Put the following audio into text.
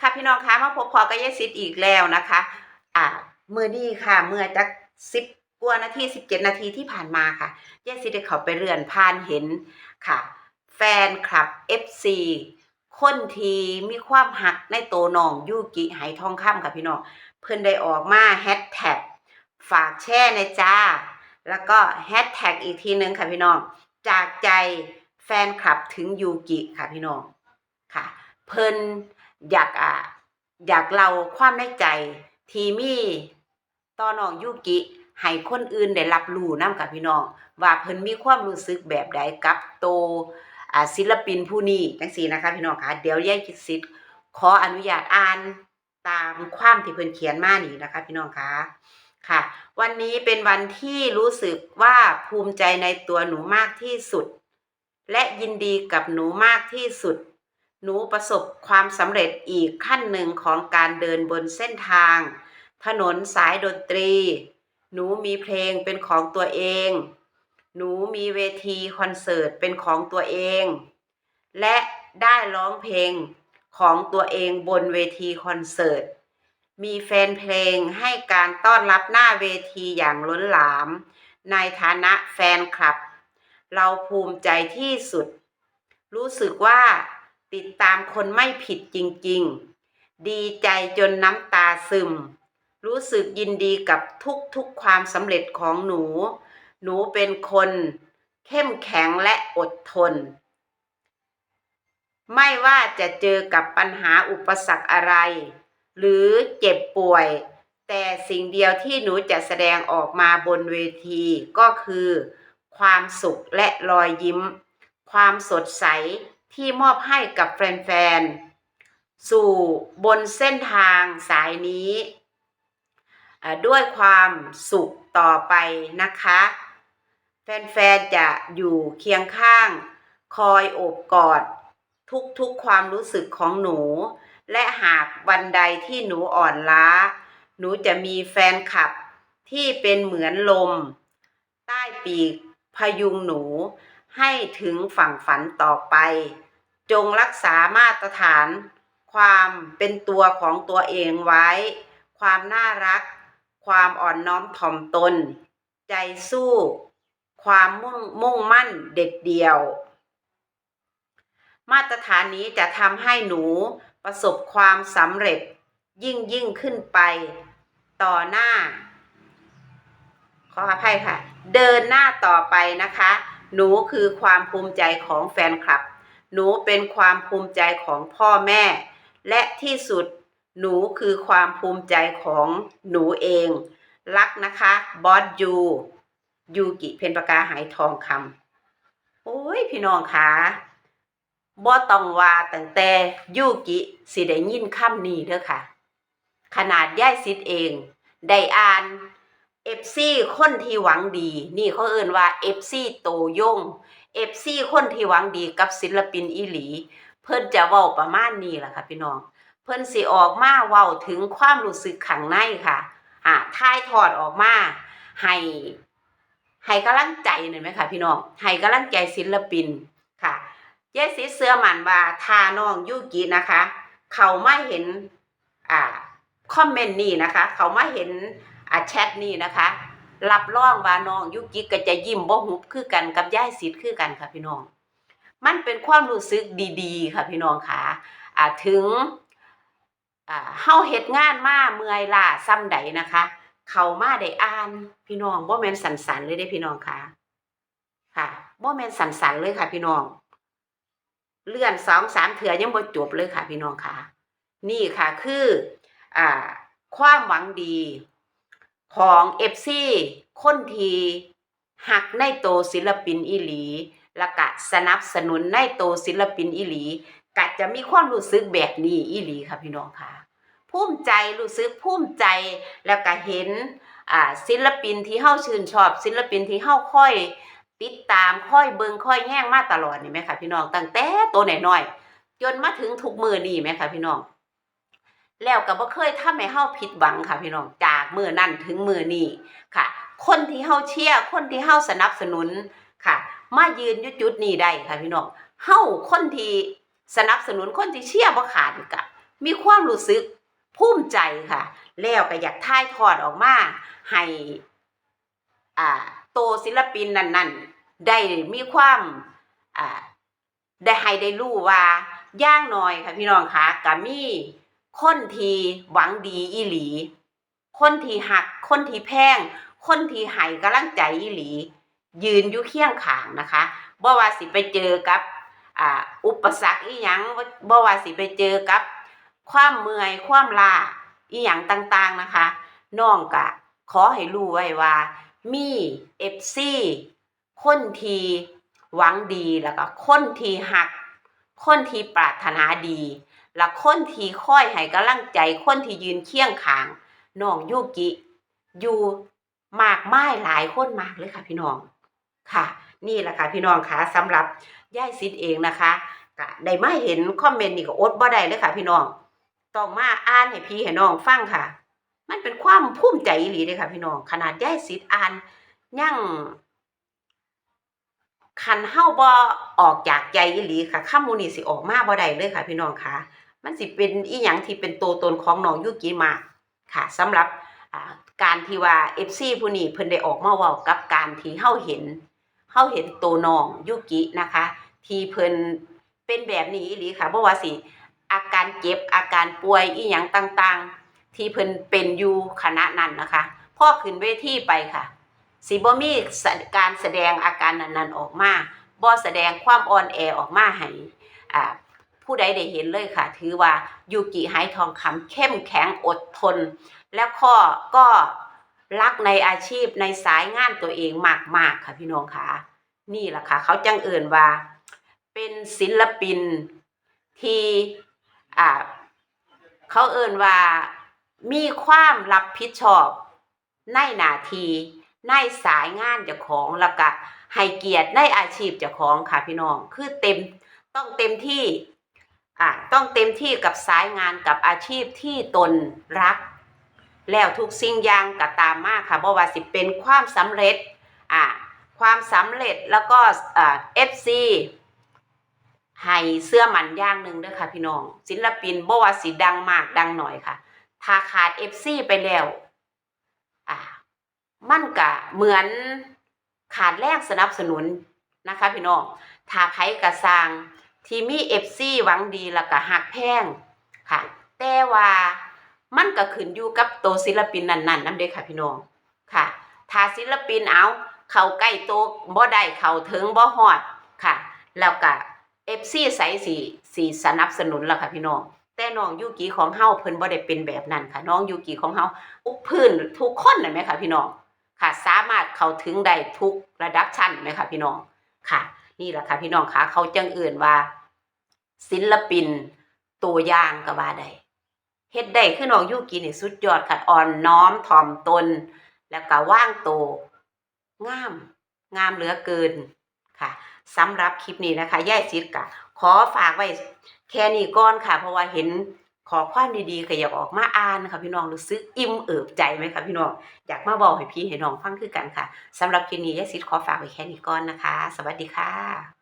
ค่ะพี่น้องคะมาพบพอกับยายซิดอีกแล้วนะคะ อ่าเมื่อนี้ค่ะ เมื่อจักสิบกว่านาทีสิบเจ็ดนาทีที่ผ่านมาค่ะยายซิดได้เขาไปเรือนผ่านเห็นค่ะ แฟนคลับ FC คนทีมีความหักในโตนองยูกิไหทองคำค่ะพี่น้องเพิ่นได้ออกมาแฮชแท็กฝากแช่ในจ้า แล้วก็แฮชแท็กอีกทีนึงค่ะพี่น้องจากใจแฟนคลับถึงยูกิค่ะพี่น้องค่ะ เพิ่น อยากอะอยากเล่าความในใจ ที่มีต่อน้องยูกิให้คนอื่นได้รับรู้นํค่ะพี่น้อง ว่าเพิ่นมีความรู้สึกแบบใดกับโตศิลปินผู้นี้จังซี่นะคะพี่น้องคะเดี๋ยวยายคิดสิทธิ์ขออนุญาตอ่านตามความที่เพิ่นเขียนมานี่นะคะ พี่น้องคะค่ะ วันนี้เป็นวันที่รู้สึกว่าภูมิใจในตัวหนูมากที่สุด และยินดีกับหนูมากที่สุด หนูประสบความสำเร็จอีกขั้นหนึ่งของการเดินบนเส้นทาง ถนนสายดนตรี หนูมีเพลงเป็นของตัวเอง หนูมีเวทีคอนเสิร์ตเป็นของตัวเอง และได้ร้องเพลงของตัวเองบนเวทีคอนเสิร์ต มีแฟนเพลงให้การต้อนรับหน้าเวทีอย่างล้นหลาม ในฐานะแฟนคลับ เราภูมิใจที่สุด รู้สึกว่า ติดตามคนไม่ผิดจริงๆ ดีใจจนน้ำตาซึม รู้สึกยินดีกับทุกๆความสำเร็จของหนู หนูเป็นคนเข้มแข็งและอดทน ไม่ว่าจะเจอกับปัญหาอุปสรรคอะไร หรือเจ็บป่วย แต่สิ่งเดียวที่หนูจะแสดงออกมาบนเวทีก็คือ ความสุขและรอยยิ้ม ความสดใส ที่มอบให้กับแฟนๆ สู่บนเส้นทางสายนี้ ด้วยความสุขต่อไปนะคะ แฟนๆ จะอยู่เคียงข้าง คอยโอบกอด ทุกๆ ความรู้สึกของหนู และหากวันใดที่หนูอ่อนล้า หนูจะมีแฟนคลับที่เป็นเหมือนลม ใต้ปีกพยุงหนูให้ถึงฝั่งฝันต่อไป จงรักษามาตรฐาน ความเป็นตัวของตัวเองไว้ ความน่ารัก ความอ่อนน้อมถ่อมตน ใจสู้ ความมุ่งมุ่งมั่นเด็ดเดี่ยว มาตรฐานนี้จะทำให้หนูประสบความสำเร็จยิ่งยิ่งขึ้นไป ต่อหน้า ขออภัยค่ะ เดินหน้าต่อไปนะคะ หนูคือความภูมิใจของแฟนคลับ หนูเป็นความภูมิใจของพ่อแม่ และที่สุดหนูคือความภูมิใจของหนูเอง รักนะคะบอสยูยูกิเพนปากาหายทองคำโอ้ยพี่น้องคะบ่ต้องว่าตั้งแต่ยูกิสิได้ยินคำนี้เด้อค่ะ ขนาดย่ายซิดเอง ได้อ่านเอฟซีคนที่หวังดี นี่เขาเอ่นว่าเอฟซีโตยง เอฟซีคนที่หวังดีกับศิลปินอีหลี เพิ่นจะเว้าประมาณนี้ล่ะค่ะพี่น้อง เพิ่นสิออกมาเว้าถึงความรู้สึกข้างในค่ะอ่าถ่ายทอดออกมาให้ให้กำลังใจหน่อยไหมคะพี่น้องให้กำลังใจศิลปินค่ะเยสิเสื้อหมันว่าทาน้องยูกินะคะ เขาไม่เห็นอ่าคอมเมนต์นี่นะคะ เขาไมาเห็นอ่าแชทนี่นะคะ รับรองว่าน้องยูกิก็จะยิ้มบ่หุบคือกันกับย่ายสิทธิ์คือกันค่ะพี่น้อง มันเป็นความรู้สึกดีๆ ค่ะพี่น้องค่ะอ่าถึงอ่าเฮาเฮ็ดงานมาเมื่อยล้าซ้ำใดนะคะ เขามาได้อ่านพี่น้องบ่แม่นสันสันๆเลยเด้พี่น้องค่ะ ค่ะบ่แม่นสันสันๆเลยค่ะ พี่น้อง เลื่อนสองสามเถื่อยังบ่จบเลยค่ะ พี่น้องค่ะ นี่ค่ะคือ อ่า ความหวังดี ของเอฟซีคนทีหักในโตศิลปินอีหลี และกะสนับสนุนในโตศิลปินอีหลีกะจะมีความรู้สึกแบบนี้อีหลีค่ะพี่น้องค่ะภูมิใจรู้สึกภูมิใจแล้วก็เห็นอ่าศิลปินที่เฮาชื่นชอบ ศิลปินที่เฮาค่อย ติดตามค่อยเบิงค่อยแย่งมาตลอดนี่แหมค่ะพี่น้องตั้งแต่ตัวน้อยจนมาถึงทุกมือนี่แหมค่ะพี่น้อง แล้วก็บ่เคยทำให้เฮาผิดหวังค่ะพี่น้องจ้า กมือนั่นถึงมือนี้ค่ะ คนที่เฮาเชียร์คนที่เฮาสนับสนุนค่ะ มายืนยู่จุดนี้ได้ค่ะพี่น้องเฮาคนที่สนับสนุนคนที่เชียร์บ่ขาดกะมีความรู้สึกภูมิใจค่ะ แล้วก็อยากถ่ายทอดออกมาให้อ่าโตศิลปินนั้นๆ ได้มีความอ่าได้ให้ได้รู้ว่าย่างน้อยค่ะพี่น้องคะก็มีคนที่หวังดีอีหลี คนที่หัก คนที่แพง คนที่ให้กำลังใจอีหลี ยืนอยู่เคียงข้างนะคะบ่ว่าสิไปเจอกับอ่าอุปสรรคอีหยังบ่ว่าสิไปเจอกับ ความเมื่อยความลาอีหยังต่างๆนะคะน้องกะ ขอให้รู้ไว้ว่า มี FC คนทีหวังดีแล้วก็คนทีหัก คนทีปรารถนาดี และคนทีค่อยให้กำลังใจ คนที่ยืนเคียงข้าง น้องยูกิ อยู่มากมายหลายคนมากเลยค่ะ พี่น้องค่ะ นี่แหละค่ะพี่น้องคะสำหรับย่ายซิดเองนะคะก็ได้มาเห็นคอมเมนต์นี่ก็อดบ่ได้เลยค่ะ พี่น้องต้องมาอ่านให้พี่ให้น้องฟังค่ะ มันเป็นความภูมิใจอีหลีเลยค่ะ พี่น้องขนาดย่ายซิดอ่านยังคันเฮาบ่ออกจากใจอีหลีค่ะคำหมูนี่สิออกมาบ่ได้เลยค่ะ พี่น้องค่ะ มันสิเป็นอีหยังที่เป็นตัวตนของน้องยูกิมาก ค่ะสำหรับการที่ว่า FC ผู้นี้เพิ่นได้ออกมาเว้ากับการที่เฮาเห็นเฮาเห็นตัวน้องยุกินะคะ ที่เพิ่นเป็นแบบนี้อีหลีค่ะบ่ว่าสิอาการเจ็บอาการป่วยอีหยังต่างๆ ที่เพิ่นเป็นอยู่ขณะนั้นนะคะพ่อขึ้นเวทีไปค่ะสิบ่มีการแสดงอาการนั้นๆออกมาบ่แสดงความอ่อนแอออกมาให้อ่า ผู้ใดได้เห็นเลยค่ะ ถือว่ายูกิไหทองคำเข้มแข็งอดทน และข้อก็รักในอาชีพในสายงานตัวเองมาก ๆ ค่ะพี่น้องค่ะนี่แหละค่ะ เขาจังเอิ่นว่า เป็นศิลปินที่อ่าเขาเอิ่นว่ามีความรับผิดชอบ ในหนาทีในสายงานเจ้าของแล้วก็ให้เกียรติในอาชีพเจ้าของค่ะพี่น้อง คือเต็มต้องเต็มที่ อ่าต้องเต็มที่กับสายงานกับอาชีพที่ตนรัก แล้วทุกสิ่งอย่างก็ตามมาค่ะบ่ว่าสิเป็นความสำเร็จอ่าความสำเร็จแล้วก็เอ่า FC ให้เสื้อมันย่างหนึ่งด้อค่ะพี่น้อง ศิลปินบ่ว่าสิดังมากดังหน่อยค่ะ ถ้าขาด FC ไปแล้วอ่ามันก็เหมือนขาดแรงสนับสนุนนะคะพี่น้องถ้าไผกระสร้าง ที่มี FC หวังดีแล้วก็หักแพงค่ะ แต่ว่ามันก็ขึ้นอยู่กับตัวศิลปินนั้นๆนำเด้ค่ะพี่น้องค่ะ ถ้าศิลปินเอาเข้าใกล้โตบ่ได้เข้าถึงบ่ฮอดค่ะ แล้วก็ FC ใสสีสีสนับสนุนแล่ะค่ะพี่น้องแต่น้องยูกิของเฮาเพิ่นบ่ได้เป็นแบบนั้นค่ะ น้องยูกิของเฮาทุกพื้นทุกคนน่ะแม่ค่ะพี่น้องค่ะ สามารถเข้าถึงได้ทุกระดับชั้นแม่ค่ะพี่น้องค่ะ นี่แหละค่ะพี่น้องค่ะเขาจังเอื่นว่า ศิลปินตัวอย่างก็ว่าได้เฮ็ดได้คือน้องยูกินี่สุดยอดค่ะอ่อนน้อมถ่อมตน แล้วก็ว่างโตงาม งามเหลือเกินค่ะสำหรับคลิปนี้นะคะย่ายซิดกะขอฝากไว้แค่นี้ก่อนค่ะ เพราะว่าเห็น ขอความดีๆก็อยากออกมาอ่านค่ะพี่น้องรู้สึกอิ่มเอิบใจไหมคะพี่น้องอยากมาบอกให้พี่ให้น้องฟังคือกันค่ะสำหรับคลิปนี้ย่ายซิดขอฝากไว้แค่นี้ก่อนนะคะ สวัสดีค่ะ